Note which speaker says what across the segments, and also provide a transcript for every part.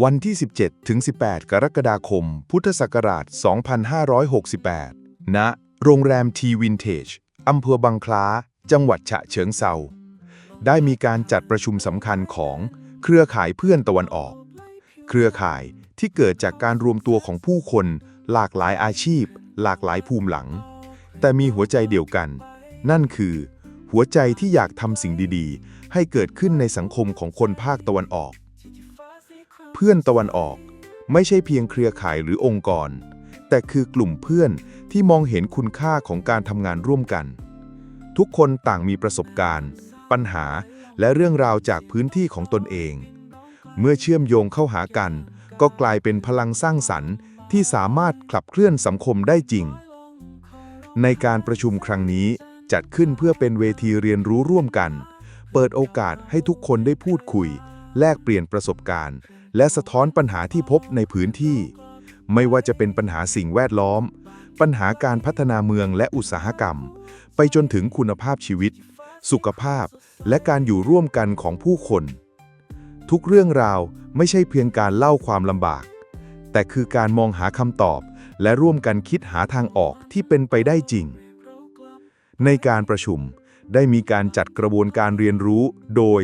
Speaker 1: วันที่ 17 ถึง 18 กรกฎาคม พุทธศักราช 2568 ณ โรงแรมทีวินเทจ อำเภอบางคล้า จังหวัดฉะเชิงเซา ได้มีการจัดประชุมสำคัญของเครือข่ายเพื่อนตะวันออก เครือข่ายที่เกิดจากการรวมตัวของผู้คน หลากหลายอาชีพ หลากหลายภูมิหลัง แต่มีหัวใจเดียวกัน นั่นคือ หัวใจที่อยากทำสิ่งดี ๆ ให้เกิดขึ้นในสังคมของคนภาคตะวันออก พื่อนตะวันออก ไม่ใช่เพียงเครือข่ายหรือองค์กร แต่คือกลุ่มเพื่อนที่มองเห็นคุณค่าของการทำงานร่วมกัน ทุกคนต่างมีประสบการณ์ ปัญหาและเรื่องราวจากพื้นที่ของตนเอง เมื่อเชื่อมโยงเข้าหากัน ก็กลายเป็นพลังสร้างสรรค์ที่สามารถขับเคลื่อนสังคมได้จริง ในการประชุมครั้งนี้จัดขึ้นเพื่อเป็นเวทีเรียนรู้ร่วมกัน เปิดโอกาสให้ทุกคนได้พูดคุย แลกเปลี่ยนประสบการณ์ และสะท้อนปัญหาที่พบในพื้นที่ ไม่ว่าจะเป็นปัญหาสิ่งแวดล้อม ปัญหาการพัฒนาเมืองและอุตสาหกรรม ไปจนถึงคุณภาพชีวิต สุขภาพ และการอยู่ร่วมกันของผู้คน ทุกเรื่องราวไม่ใช่เพียงการเล่าความลำบาก แต่คือการมองหาคำตอบ และร่วมกันคิดหาทางออกที่เป็นไปได้จริง ในการประชุมได้มีการจัดกระบวนการเรียนรู้โดย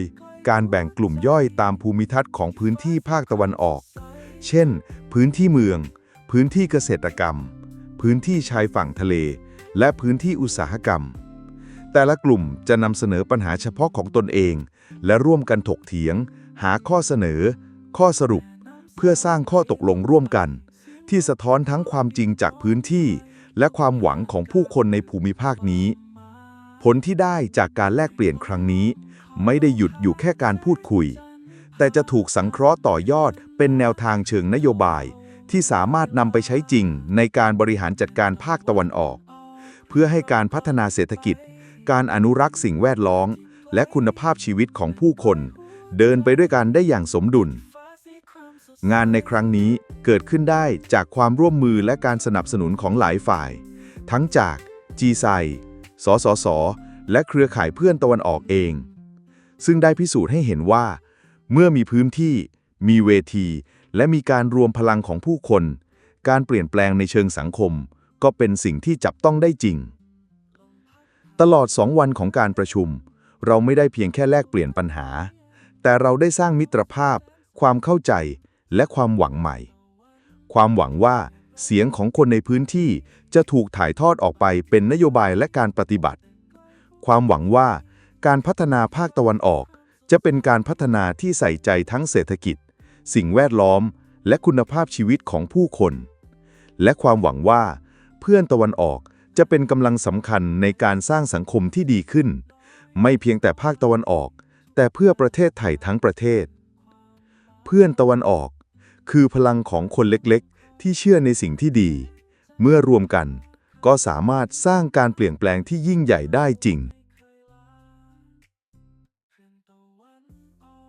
Speaker 1: การแบ่งกลุ่มย่อยตามภูมิทัศน์ของพื้นที่ภาคตะวันออก เช่น พื้นที่เมือง พื้นที่เกษตรกรรม พื้นที่ชายฝั่งทะเล และพื้นที่อุตสาหกรรม แต่ละกลุ่มจะนำเสนอปัญหาเฉพาะของตนเอง และร่วมกันถกเถียง หาข้อเสนอ ข้อสรุป เพื่อสร้างข้อตกลงร่วมกัน ที่สะท้อนทั้งความจริงจากพื้นที่ และความหวังของผู้คนในภูมิภาคนี้ ผลที่ได้จากการแลกเปลี่ยนครั้งนี้ ไม่ได้หยุดอยู่แค่การพูดคุย แต่จะถูกสังเคราะห์ต่อยอดเป็นแนวทางเชิงนโยบาย ที่สามารถนำไปใช้จริงในการบริหารจัดการภาคตะวันออก เพื่อให้การพัฒนาเศรษฐกิจ การอนุรักษ์สิ่งแวดล้อมและคุณภาพชีวิตของผู้คน เดินไปด้วยกันได้อย่างสมดุล งานในครั้งนี้เกิดขึ้นได้จากความร่วมมือและการสนับสนุนของหลายฝ่าย ทั้งจาก g ีไซสสส และเครือข่ายเพื่อนตะวันออกเอง ซึ่งได้พิสูจน์ให้เห็นว่า เมื่อมีพื้นที่ มีเวที และมีการรวมพลังของผู้คน การเปลี่ยนแปลงในเชิงสังคม ก็เป็นสิ่งที่จับต้องได้จริง ตลอดสองวันของการประชุม เราไม่ได้เพียงแค่แลกเปลี่ยนปัญหา แต่เราได้สร้างมิตรภาพ ความเข้าใจ และความหวังใหม่ ความหวังว่าเสียงของคนในพื้นที่จะถูกถ่ายทอดออกไปเป็นนโยบายและการปฏิบัติ ความหวังว่า การพัฒนาภาคตะวันออก จะเป็นการพัฒนาที่ใส่ใจทั้งเศรษฐกิจ สิ่งแวดล้อม และคุณภาพชีวิตของผู้คน และความหวังว่า เพื่อนตะวันออกจะเป็นกำลังสำคัญในการสร้างสังคมที่ดีขึ้น ไม่เพียงแต่ภาคตะวันออก แต่เพื่อประเทศไทยทั้งประเทศ เพื่อนตะวันออก คือพลังของคนเล็กๆ ที่เชื่อในสิ่งที่ดี เมื่อรวมกัน ก็สามารถสร้างการเปลี่ยนแปลงที่ยิ่งใหญ่ได้จริง on all